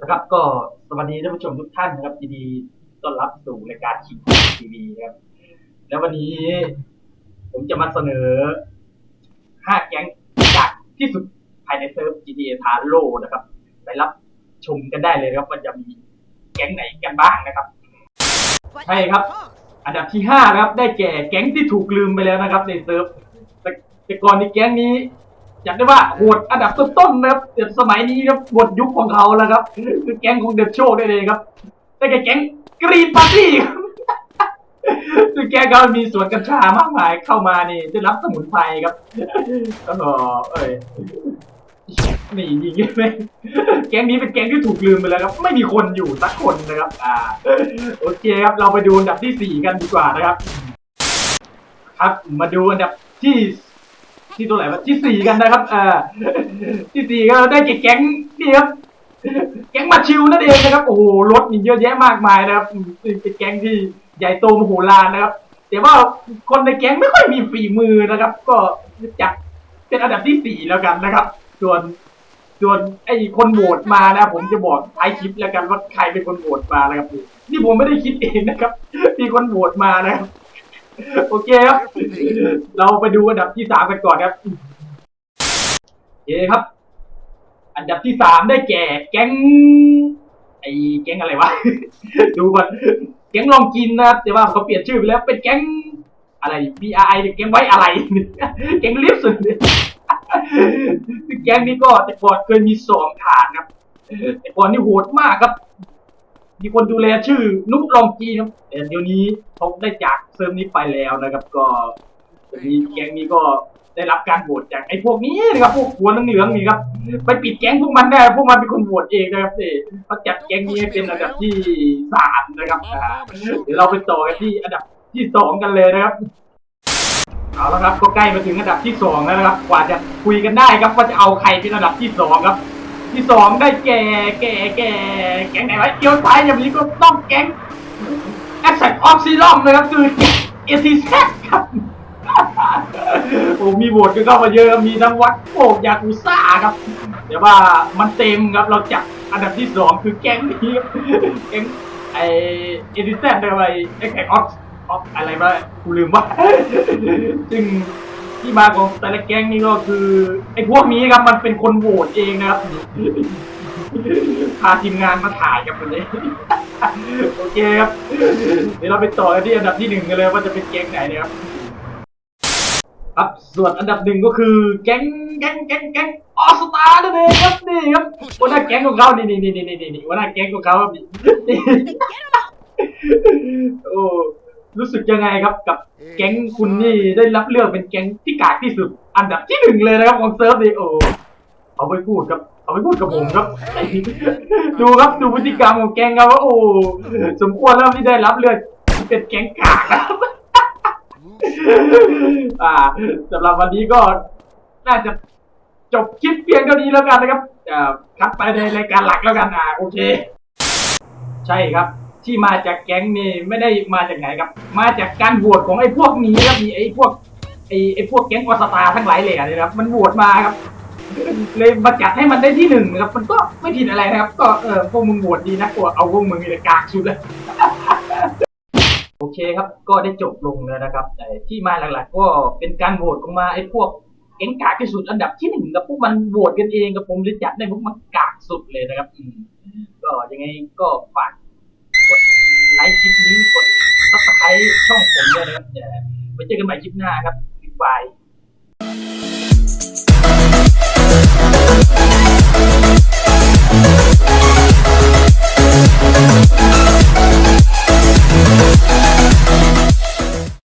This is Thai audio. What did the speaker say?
นะครับก็สวัสดีท่านผู้ชมทุกท่านนะครับยินดีต้อนรับสู่รายการคิงทีวีนะครับ แล้ววันนี้ ผมจะมาเสนอ5แก๊งจากที่สุดภายในเซิร์ฟ GTA t a r o นะครับไปรับชมกันได้เลยนะครับว่าจะมีแก๊งไหนกันบ้างนะครับใช่ครับ อันดับที่ห้านะครับ ได้แก่แก๊งที่ถูกลืมไปแล้วนะครับ ในเซิร์ฟแต่ก่อนในแก๊งนี้ จัดได้ว่าโหดอันดับต้นๆนะครับแต่สมัยนี้ครับหมดยุคของเขาแล้วครับคือแก๊งของเดอะโชคได้เลยครับได้แก่แก๊งกรีนปาร์ตี้ครับคือแก๊งเขามีสวนกัญชามากมายเข้ามานี่ได้รับสมุนไพรครับก็เอ้ยนี่ยิงไหมแก๊งนี้เป็นแก๊งที่ถูกลืมไปแล้วครับ ไม่มีคนอยู่สักคนนะครับ อ่า โอเคครับ เราไปดูอันดับที่สี่กันดีกว่านะครับ ครับ มาดูอันดับที่ ที่ตัวไหนวะที่สี่กันนะครับอ่าที่สี่ก็ได้แก่แก๊งนี่ครับแก๊งมาชิวนั่นเองนะครับ โอ้โหรถมีเยอะแยะมากมายนะครับเป็นแก๊งที่ใหญ่โตมโหฬารนะครับแต่ว่าคนในแก๊งไม่ค่อยมีฝีมือนะครับ ก็จัดเป็นอันดับที่สี่แล้วกันนะครับ ส่วนส่วนไอ้คนโหวตมานะผมจะบอกท้ายคลิปแล้วกันว่าใครเป็นคนโหวตมานะครับนี่ผมไม่ได้คิดเองนะครับ มีคนโหวตมานะครับ โอเคครับ เราไปดูอันดับที่สามกันก่อนครับโอเคครับ อันดับที่สามได้แก่ แก๊ง ไอ้แก๊งอะไรวะ ดูก่อนแก๊งลองกินนะครับแต่ว่าเขาเปลี่ยนชื่อไปแล้วเป็นแก๊งอะไร BRI แก๊งไว้อะไร แก๊งลิฟต์สุดแก๊งนี้ก็แต่ก่อนเคยมีสองฐานครับ แต่ก่อนนี่โหดมากครับ มีคนดูแลชื่อนุกลองกีครับแต่เดี๋ยวนี้เขาได้จากเซิร์ฟนี้ไปแล้วนะครับ ก็มีแก๊งนี้ก็ได้รับการโหวตจากไอ้พวกนี้นะครับพวกหัวเหลืองๆนี่ครับไปปิดแก๊งพวกมันได้พวกมันเป็นคนโหวตเองนะครับเอเขาจัดแก๊งนี้เป็นอันดับที่สามนะครับเดี๋ยวเราไปต่อกันที่อันดับที่สองกันเลยนะครับเอาละครับก็ใกล้มาถึงอันดับที่สองแล้วนะครับ กว่าจะคุยกันได้ครับว่าจะเอาใครเป็นอันดับที่สองครับ ที่สองได้แก่แก่แก่แก๊งไหนวะเกียวซ้ายอย่างนี้ก็ต้องแก๊งแอคชั่นออฟซีรอมนะครับคือเอทีแซครับโอ้มีโหวตกันเข้ามาเยอะมีทั้งวัดโป่งยากุซ่าครับแต่ว่ามันเต็มครับเราจับอันดับที่สองคือแก๊งนี้แก๊งไอเอทีแซอะไรไอแข่งออฟออฟอะไรบ้างกูลืมว่าซึ่ง ที่มาของแต่ละแก๊งนี่ก็คือไอ้พวกนี้ครับมันเป็นคนโหวตเองนะครับพาทีมงานมาถ่ายกับคนนี้โอเคครับเดี๋ยวเราไปต่อกันที่อันดับที่หนึ่งกันเลยว่าจะเป็นแก๊งไหนนะครับครับส่วนอันดับหนึ่งก็คือแก๊งแก๊งแก๊งแก๊งออสตานั่นเองครับนี่ครับหัวหน้าแก๊งของเขานี่นี่นี่นี่นี่นี่หัวหน้าแก๊งของเขาครับนี่โอ้ รู้สึกยังไงครับกับแก๊งคุณนี่ได้รับเลือกเป็นแก๊งที่กากที่สุด อันดับที่หนึ่งเลยนะครับของเซิร์ฟนี่โอ้เอาไปพูดครับ เอาไปพูดกับผมครับ ดูครับดูพฤติกรรมของแก๊งครับว่าโอ้สมควรแล้วที่ได้รับเลือกเป็นแก๊งกากครับอ่าสำหรับวันนี้ก็น่าจะจบคลิปเพียงเท่านี้แล้วกันนะครับอ่าคัดไปในรายการหลักแล้วกันอ่าโอเค ใช่ครับ ที่มาจากแก๊งนี่ไม่ได้มาจากไหนครับ มาจากการโหวตของไอ้พวกนี้ครับมีไอ้พวกไอ้ไอ้พวกแก๊งออสตาทั้งหลายแหล่เลยครับ มันโหวตมาครับ เลยมาจัดให้มันได้ที่หนึ่งนะครับ มันก็ไม่ผิดอะไรนะครับ ก็เออพวกมึงโหวตดีนะกว่าเอาพวกมึงเลยกากชุดเลยโอเคครับ ก็ได้จบลงแล้วนะครับแต่ที่มาหลักๆ ก็เป็นการโหวตออกมาไอ้พวกเก่งกากที่สุดอันดับที่หนึ่งกับพวกมันโหวตกันเองกับผมเลยจัดได้พวกมันกากสุดเลยนะครับก็ยังไงก็ฝาก ไลค์คลิปนี้กดซับสไครต์ช่องผมด้วยนะครับเดี๋ยวไว้เจอกันใหม่คลิปหน้าครับบ๊ายบาย